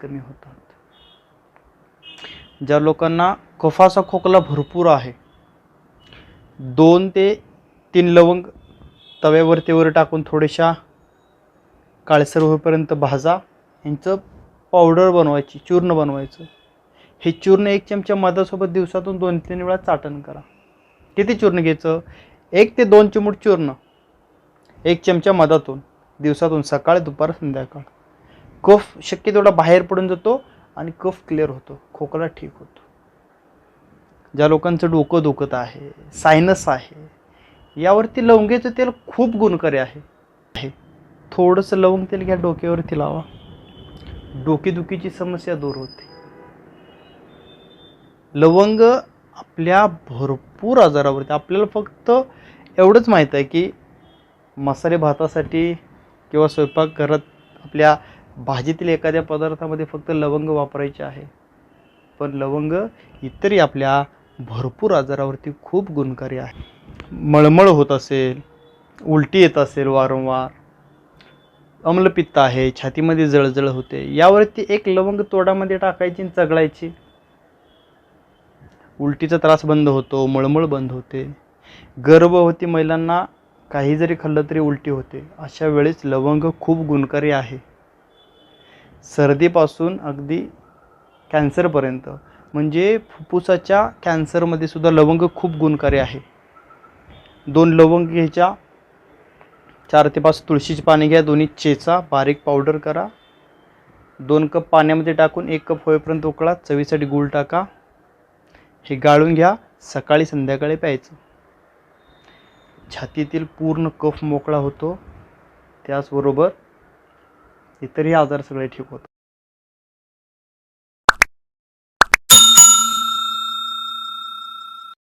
कमी होतात. ज्या लोकांना कफाचा खोकला भरपूर आहे दोन ते तीन लवंग तव्यावरती वर टाकून थोड्याशा काळसर होईपर्यंत भाजा. यांचं पावडर बनवायची चूर्ण बनवायचं. हे चूर्ण एक चमचा मधासोबत दिवसातून दोन तीन वेळा चाटण करा. किती चूर्ण घ्यायचं? एक ते दोन चिमूट चूर्ण. एक चमचा मधातून दिवसातून सकाळ दुपार संध्याकाळ. कफ शक्य तेवढा बाहेर पडून जातो आणि कफ क्लिअर होतो खोकला ठीक होतो. ज्या लोकांचं डोकं दुखत आहे सायनस आहे यावरती लवंगेचं तेल खूप गुणकारी आहे आहे. थोडंसं लवंग तेल घ्या डोक्यावरती लावा. डोकेदुखीची समस्या दूर होते. लवंग आपल्या भरपूर आजारावरती आपल्याला फक्त एवढंच माहीत आहे की मसाले भातासाठी किंवा स्वयंपाकघरात आपल्या भाजीतील एखाद्या पदार्थामध्ये फक्त लवंग वापरायचे आहे. पण लवंग इतरही आपल्या भरपूर आजारावरती खूप गुणकारी आहे. मळमळ होत असेल उलटी येत असेल वारंवार अम्लपित्त आहे छातीमध्ये जळजळ होते यावरती एक लवंग तोडामध्ये टाकायची आणि चगळायची. उलटीचा त्रास बंद होतो मळमळ बंद होते. गर्भवती महिलांना काही जरी खाल्लं तरी उलटी होते. अशा वेळेस लवंग खूप गुणकारी आहे. सर्दीपासून अगदी कॅन्सरपर्यंत. म्हणजे फुफ्फुसाच्या कॅन्सरमध्ये सुद्धा लवंग खूप गुणकारी आहे. दोन लवंग घ्यायच्या चार ते पाच तुळशीची पाने घ्या दोन्ही चेचा बारीक पावडर करा. दोन कप पाण्यामध्ये टाकून एक कप होईपर्यंत उकळा चवीसाठी गूळ टाका. हे गाळून घ्या सकाळी संध्याकाळी प्यायचं. छातीतील पूर्ण कफ मोकळा होतो. त्याचबरोबर इतरही आजार सगळे ठीक होतात.